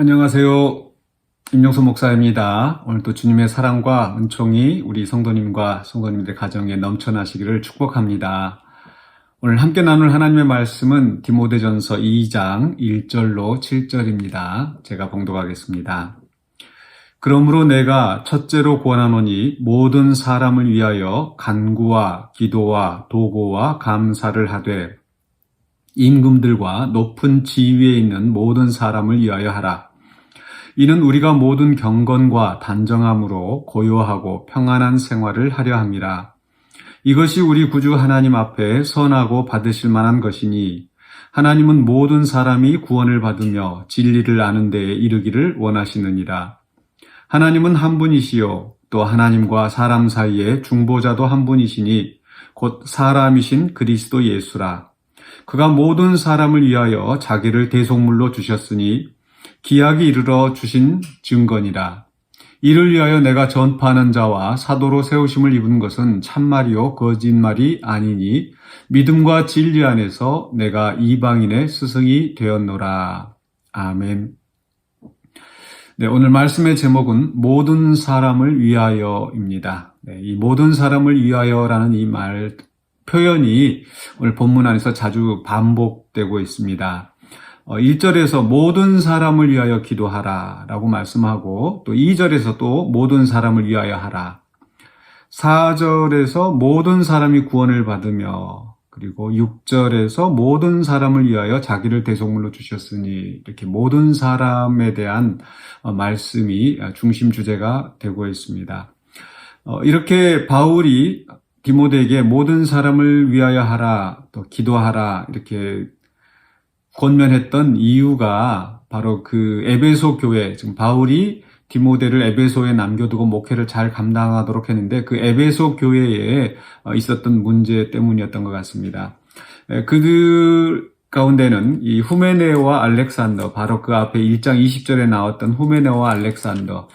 안녕하세요. 임용수 목사입니다. 오늘도 주님의 사랑과 은총이 우리 성도님과 성도님들 가정에 넘쳐나시기를 축복합니다. 오늘 함께 나눌 하나님의 말씀은 디모데전서 2장 1절로 7절입니다. 제가 봉독하겠습니다. 그러므로 내가 첫째로 권하노니 모든 사람을 위하여 간구와 기도와 도고와 감사를 하되 임금들과 높은 지위에 있는 모든 사람을 위하여 하라. 이는 우리가 모든 경건과 단정함으로 고요하고 평안한 생활을 하려 함이라. 이것이 우리 구주 하나님 앞에 선하고 받으실 만한 것이니 하나님은 모든 사람이 구원을 받으며 진리를 아는 데에 이르기를 원하시느니라. 하나님은 한 분이시요 또 하나님과 사람 사이에 중보자도 한 분이시니 곧 사람이신 그리스도 예수라. 그가 모든 사람을 위하여 자기를 대속물로 주셨으니 기약이 이르러 주신 증거니라. 이를 위하여 내가 전파하는 자와 사도로 세우심을 입은 것은 참말이요 거짓말이 아니니 믿음과 진리 안에서 내가 이방인의 스승이 되었노라. 아멘. 네, 오늘 말씀의 제목은 모든 사람을 위하여입니다. 네, 이 모든 사람을 위하여라는 이 말 표현이 오늘 본문 안에서 자주 반복되고 있습니다. 어, 1절에서 모든 사람을 위하여 기도하라 라고 말씀하고 또 2절에서 또 모든 사람을 위하여 하라. 4절에서 모든 사람이 구원을 받으며 그리고 6절에서 모든 사람을 위하여 자기를 대속물로 주셨으니 이렇게 모든 사람에 대한 어, 말씀이 중심 주제가 되고 있습니다. 어, 이렇게 바울이 디모데에게 모든 사람을 위하여 하라, 또 기도하라, 이렇게 권면했던 이유가 바로 그 에베소 교회, 지금 바울이 디모데를 에베소에 남겨두고 목회를 잘 감당하도록 했는데 그 에베소 교회에 있었던 문제 때문이었던 것 같습니다. 그들 가운데는 이 후메네오와 알렉산더, 바로 그 앞에 1장 20절에 나왔던 후메네오와 알렉산더,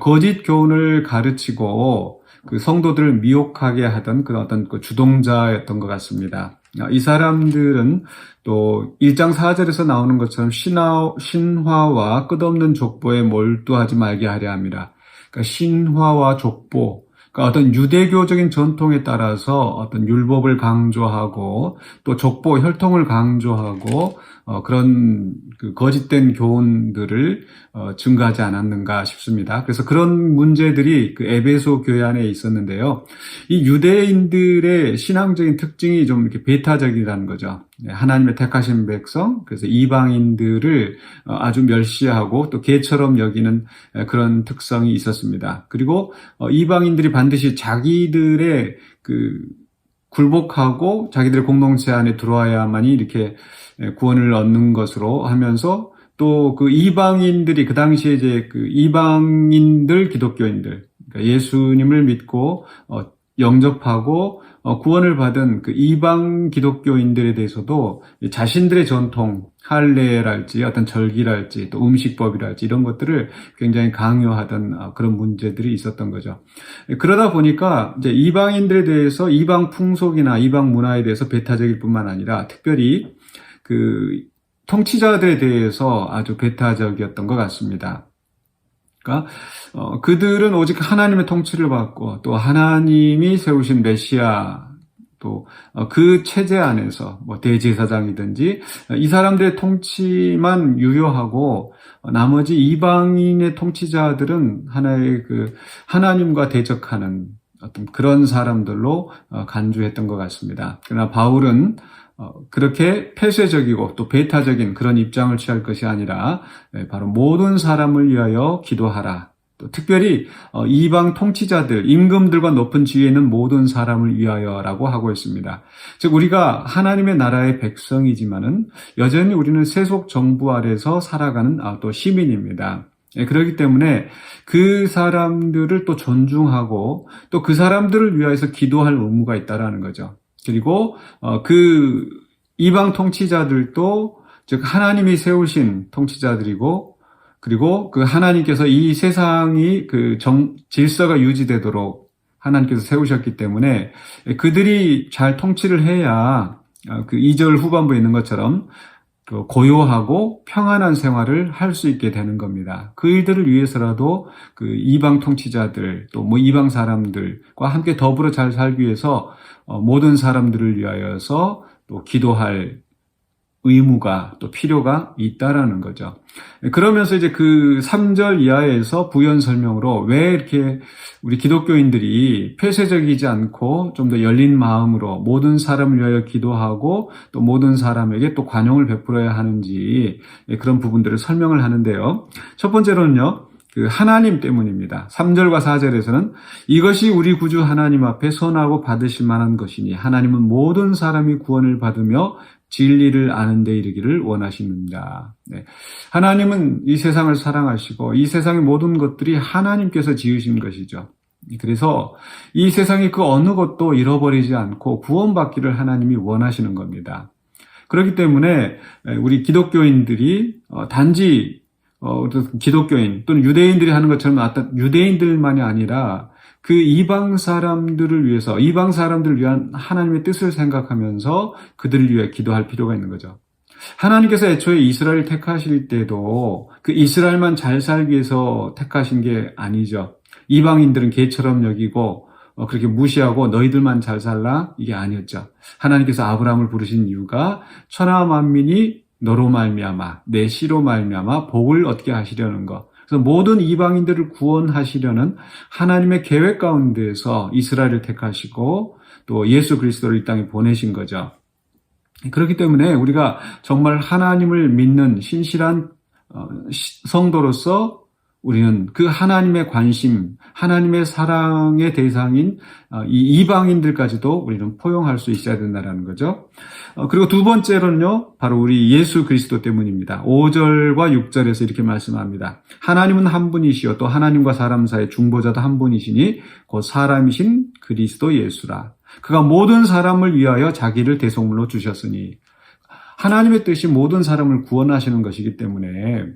거짓 교훈을 가르치고 그 성도들을 미혹하게 하던 그런 어떤 그 주동자였던 것 같습니다. 이 사람들은 또 1장 4절에서 나오는 것처럼 신화, 신화와 끝없는 족보에 몰두하지 말게 하려 합니다. 그러니까 신화와 족보, 그러니까 어떤 유대교적인 전통에 따라서 어떤 율법을 강조하고 또 족보 혈통을 강조하고 어, 그런 그 거짓된 교훈들을 어, 증가하지 않았는가 싶습니다. 그래서 그런 문제들이 그 에베소 교회 안에 있었는데요. 이 유대인들의 신앙적인 특징이 좀 이렇게 배타적이라는 거죠. 네, 하나님의 택하신 백성, 그래서 이방인들을 어, 아주 멸시하고 또 개처럼 여기는 그런 특성이 있었습니다. 그리고 어, 이방인들이 반드시 자기들의 그 굴복하고 자기들의 공동체 안에 들어와야만이 이렇게 구원을 얻는 것으로 하면서 또 그 이방인들이 그 당시에 이제 그 이방인들 기독교인들 그러니까 예수님을 믿고 어, 영접하고 어, 구원을 받은 그 이방 기독교인들에 대해서도 자신들의 전통, 할례랄지 어떤 절기랄지 또 음식법이랄지 이런 것들을 굉장히 강요하던 어, 그런 문제들이 있었던 거죠. 그러다 보니까 이제 이방인들에 대해서 이방 풍속이나 이방 문화에 대해서 배타적일 뿐만 아니라 특별히 그 통치자들에 대해서 아주 배타적이었던 것 같습니다. 그러니까 어, 그들은 오직 하나님의 통치를 받고 또 하나님이 세우신 메시아 또그 어, 체제 안에서 뭐 대제사장이든지 이 사람들의 통치만 유효하고 나머지 이방인의 통치자들은 하나의 그 하나님과 대적하는 어떤 그런 사람들로 어, 간주했던 것 같습니다. 그러나 바울은 어, 그렇게 폐쇄적이고 또 배타적인 그런 입장을 취할 것이 아니라 예, 바로 모든 사람을 위하여 기도하라. 또 특별히 어, 이방 통치자들, 임금들과 높은 지위에 있는 모든 사람을 위하여라고 하고 있습니다. 즉 우리가 하나님의 나라의 백성이지만은 여전히 우리는 세속 정부 아래서 살아가는 아, 또 시민입니다. 예, 그렇기 때문에 그 사람들을 또 존중하고 또 그 사람들을 위하여서 기도할 의무가 있다라는 거죠. 그리고 어, 그 이방 통치자들도 즉 하나님이 세우신 통치자들이고 그리고 그 하나님께서 이 세상이 그 정, 질서가 유지되도록 하나님께서 세우셨기 때문에 그들이 잘 통치를 해야 어, 그 2절 후반부에 있는 것처럼 그 고요하고 평안한 생활을 할 수 있게 되는 겁니다. 그 일들을 위해서라도 그 이방 통치자들 또 뭐 이방 사람들과 함께 더불어 잘 살기 위해서 어, 모든 사람들을 위하여서 또 기도할 의무가 또 필요가 있다라는 거죠. 그러면서 이제 그 3절 이하에서 부연 설명으로 왜 이렇게 우리 기독교인들이 폐쇄적이지 않고 좀 더 열린 마음으로 모든 사람을 위하여 기도하고 또 모든 사람에게 또 관용을 베풀어야 하는지 그런 부분들을 설명을 하는데요. 첫 번째로는요. 그 하나님 때문입니다. 3절과 4절에서는 이것이 우리 구주 하나님 앞에 선하고 받으실 만한 것이니 하나님은 모든 사람이 구원을 받으며 진리를 아는 데 이르기를 원하십니다. 네. 하나님은 이 세상을 사랑하시고 이 세상의 모든 것들이 하나님께서 지으신 것이죠. 그래서 이 세상의 그 어느 것도 잃어버리지 않고 구원받기를 하나님이 원하시는 겁니다. 그렇기 때문에 우리 기독교인들이 어, 단지 어, 기독교인 또는 유대인들이 하는 것처럼 어떤 유대인들만이 아니라 그 이방 사람들을 위해서 이방 사람들을 위한 하나님의 뜻을 생각하면서 그들을 위해 기도할 필요가 있는 거죠. 하나님께서 애초에 이스라엘 택하실 때도 그 이스라엘만 잘 살기 위해서 택하신 게 아니죠. 이방인들은 개처럼 여기고 어, 그렇게 무시하고 너희들만 잘 살라 이게 아니었죠. 하나님께서 아브라함을 부르신 이유가 천하 만민이 너로 말미암아 내 씨로 말미암아 복을 얻게 하시려는 것. 그래서 모든 이방인들을 구원하시려는 하나님의 계획 가운데서 이스라엘을 택하시고 또 예수 그리스도를 이 땅에 보내신 거죠. 그렇기 때문에 우리가 정말 하나님을 믿는 신실한 어, 성도로서 우리는 그 하나님의 관심, 하나님의 사랑의 대상인 어, 이 이방인들까지도 우리는 포용할 수 있어야 된다는 거죠. 어, 그리고 두 번째로는요, 바로 우리 예수 그리스도 때문입니다. 5절과 6절에서 이렇게 말씀합니다. 하나님은 한 분이시요, 또 하나님과 사람 사이 중보자도 한 분이시니, 곧 사람이신 그리스도 예수라. 그가 모든 사람을 위하여 자기를 대속물로 주셨으니, 하나님의 뜻이 모든 사람을 구원하시는 것이기 때문에,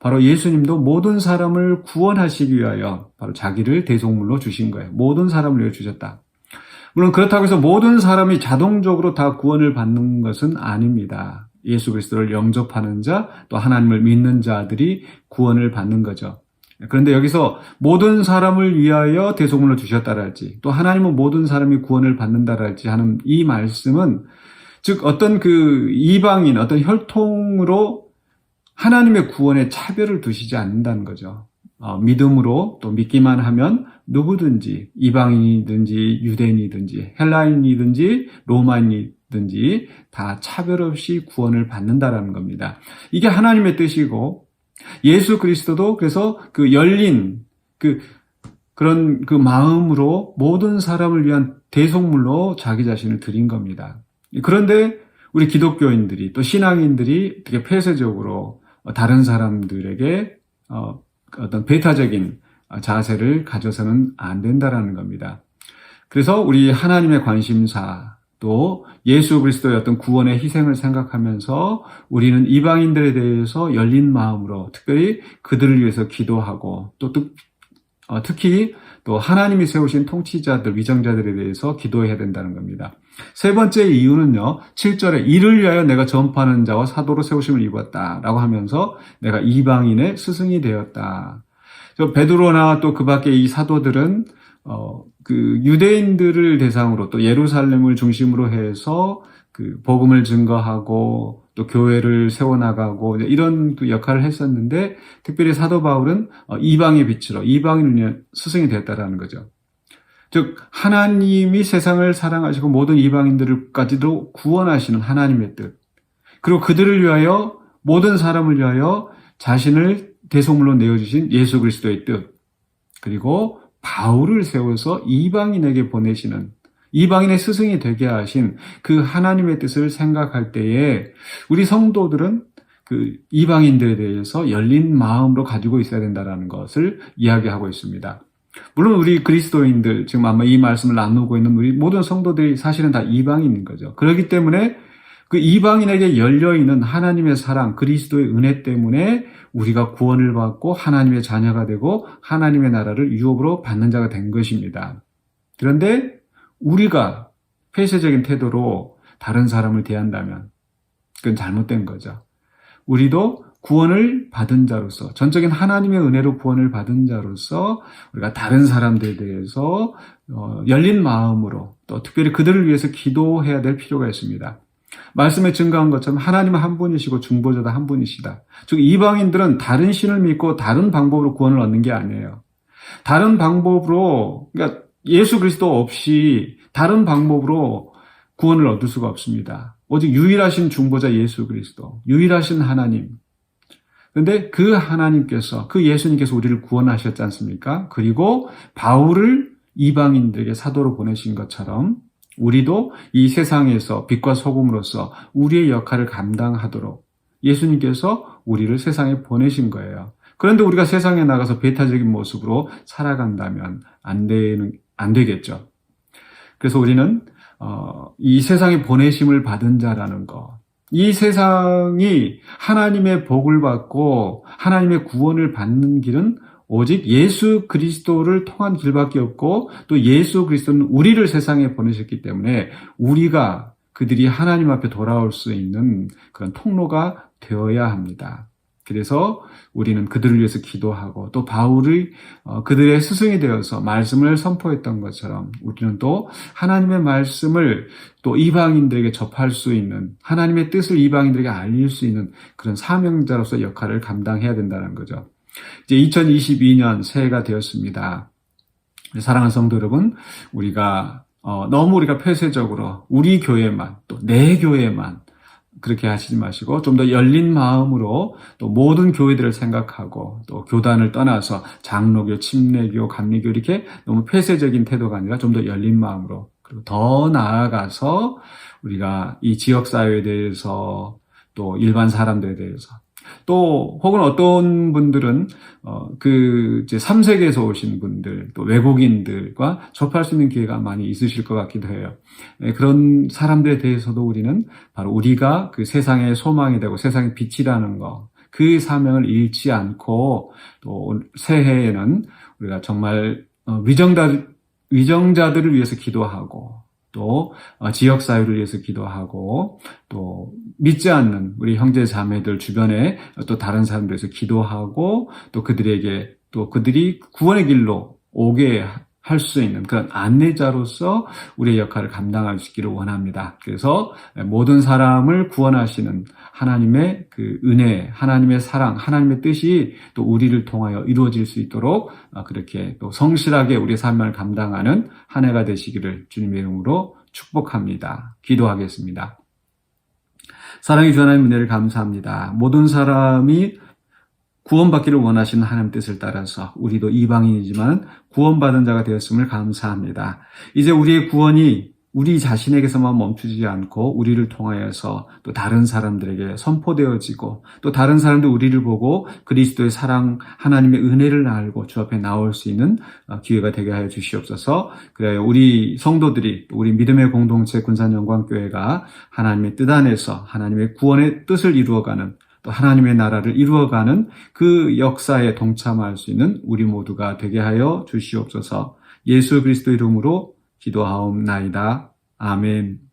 바로 예수님도 모든 사람을 구원하시기 위하여 바로 자기를 대속물로 주신 거예요. 모든 사람을 위해 주셨다. 물론 그렇다고 해서 모든 사람이 자동적으로 다 구원을 받는 것은 아닙니다. 예수 그리스도를 영접하는 자, 또 하나님을 믿는 자들이 구원을 받는 거죠. 그런데 여기서 모든 사람을 위하여 대속물로 주셨다랄지, 또 하나님은 모든 사람이 구원을 받는다랄지 하는 이 말씀은 즉 어떤 그 이방인, 어떤 혈통으로 하나님의 구원에 차별을 두시지 않는다는 거죠. 어, 믿음으로 또 믿기만 하면 누구든지 이방인이든지 유대인이든지 헬라인이든지 로마인이든지 다 차별 없이 구원을 받는다라는 겁니다. 이게 하나님의 뜻이고 예수 그리스도도 그래서 그 열린 그 그런 그 마음으로 모든 사람을 위한 대속물로 자기 자신을 드린 겁니다. 그런데 우리 기독교인들이 또 신앙인들이 되게 폐쇄적으로 어, 다른 사람들에게 어, 어떤 배타적인 자세를 가져서는 안 된다라는 겁니다. 그래서 우리 하나님의 관심사 또 예수 그리스도의 어떤 구원의 희생을 생각하면서 우리는 이방인들에 대해서 열린 마음으로 특별히 그들을 위해서 기도하고 또 어, 특히 또 하나님이 세우신 통치자들, 위정자들에 대해서 기도해야 된다는 겁니다. 세 번째 이유는요, 7절에 이를 위하여 내가 전파하는 자와 사도로 세우심을 입었다. 라고 하면서 내가 이방인의 스승이 되었다. 베드로나 또 그 밖에 이 사도들은, 어, 그 유대인들을 대상으로 또 예루살렘을 중심으로 해서 그 복음을 증거하고 또 교회를 세워나가고 이런 그 역할을 했었는데 특별히 사도 바울은 어, 이방의 빛으로 이방인의 스승이 됐다라는 거죠. 즉 하나님이 세상을 사랑하시고 모든 이방인들까지도 구원하시는 하나님의 뜻. 그리고 그들을 위하여 모든 사람을 위하여 자신을 대속물로 내어주신 예수 그리스도의 뜻. 그리고 바울을 세워서 이방인에게 보내시는 이방인의 스승이 되게 하신 그 하나님의 뜻을 생각할 때에 우리 성도들은 그 이방인들에 대해서 열린 마음으로 가지고 있어야 된다는 것을 이야기하고 있습니다. 물론 우리 그리스도인들, 지금 아마 이 말씀을 나누고 있는 우리 모든 성도들이 사실은 다 이방인인 거죠. 그렇기 때문에 그 이방인에게 열려 있는 하나님의 사랑, 그리스도의 은혜 때문에 우리가 구원을 받고 하나님의 자녀가 되고 하나님의 나라를 유업으로 받는 자가 된 것입니다. 그런데 우리가 폐쇄적인 태도로 다른 사람을 대한다면 그건 잘못된 거죠. 우리도 구원을 받은 자로서, 전적인 하나님의 은혜로 구원을 받은 자로서 우리가 다른 사람들에 대해서 어, 열린 마음으로 또 특별히 그들을 위해서 기도해야 될 필요가 있습니다. 말씀에 증가한 것처럼 하나님은 한 분이시고 중보자도 한 분이시다. 즉 이방인들은 다른 신을 믿고 다른 방법으로 구원을 얻는 게 아니에요. 다른 방법으로 그러니까 예수 그리스도 없이 다른 방법으로 구원을 얻을 수가 없습니다. 오직 유일하신 중보자 예수 그리스도, 유일하신 하나님. 근데 그 하나님께서, 그 예수님께서 우리를 구원하셨지 않습니까? 그리고 바울을 이방인들에게 사도로 보내신 것처럼 우리도 이 세상에서 빛과 소금으로서 우리의 역할을 감당하도록 예수님께서 우리를 세상에 보내신 거예요. 그런데 우리가 세상에 나가서 배타적인 모습으로 살아간다면 안 되는, 안 되겠죠. 그래서 우리는, 어, 이 세상에 보내심을 받은 자라는 것. 이 세상이 하나님의 복을 받고 하나님의 구원을 받는 길은 오직 예수 그리스도를 통한 길밖에 없고 또 예수 그리스도는 우리를 세상에 보내셨기 때문에 우리가 그들이 하나님 앞에 돌아올 수 있는 그런 통로가 되어야 합니다. 그래서 우리는 그들을 위해서 기도하고 또 바울의 어, 그들의 스승이 되어서 말씀을 선포했던 것처럼 우리는 또 하나님의 말씀을 또 이방인들에게 접할 수 있는 하나님의 뜻을 이방인들에게 알릴 수 있는 그런 사명자로서 역할을 감당해야 된다는 거죠. 이제 2022년 새해가 되었습니다. 사랑하는 성도 여러분, 우리가 어, 너무 우리가 폐쇄적으로 우리 교회만 또 내 교회만 그렇게 하시지 마시고 좀 더 열린 마음으로 또 모든 교회들을 생각하고 또 교단을 떠나서 장로교, 침례교, 감리교 이렇게 너무 폐쇄적인 태도가 아니라 좀 더 열린 마음으로 그리고 더 나아가서 우리가 이 지역 사회에 대해서 또 일반 사람들에 대해서 또 혹은 어떤 분들은 어 그 이제 3세계에서 오신 분들 또 외국인들과 접할 수 있는 기회가 많이 있으실 것 같기도 해요. 예, 그런 사람들에 대해서도 우리는 바로 우리가 그 세상의 소망이 되고 세상의 빛이라는 거, 그 사명을 잃지 않고 또 새해에는 우리가 정말 어, 위정자 위정자들을 위해서 기도하고 또 어, 지역 사회를 위해서 기도하고 또 믿지 않는 우리 형제 자매들 주변에 또 다른 사람들 위해서 기도하고 또 그들에게 또 그들이 구원의 길로 오게 할 수 있는 그런 안내자로서 우리의 역할을 감당할 수 있기를 원합니다. 그래서 모든 사람을 구원하시는 하나님의 그 은혜, 하나님의 사랑, 하나님의 뜻이 또 우리를 통하여 이루어질 수 있도록 어, 그렇게 또 성실하게 우리의 삶을 감당하는 한 해가 되시기를 주님의 이름으로 축복합니다. 기도하겠습니다. 사랑이 주 하나님 은혜를 감사합니다. 모든 사람이 구원받기를 원하시는 하나님 뜻을 따라서 우리도 이방인이지만 구원받은 자가 되었음을 감사합니다. 이제 우리의 구원이 우리 자신에게서만 멈추지 않고 우리를 통하여서 또 다른 사람들에게 선포되어지고 또 다른 사람도 우리를 보고 그리스도의 사랑 하나님의 은혜를 알고 주 앞에 나올 수 있는 어, 기회가 되게 하여 주시옵소서. 그래 우리 성도들이 우리 믿음의 공동체 군산영광교회가 하나님의 뜻 안에서 하나님의 구원의 뜻을 이루어가는 또 하나님의 나라를 이루어가는 그 역사에 동참할 수 있는 우리 모두가 되게 하여 주시옵소서. 예수 그리스도 이름으로 기도하옵나이다. 아멘.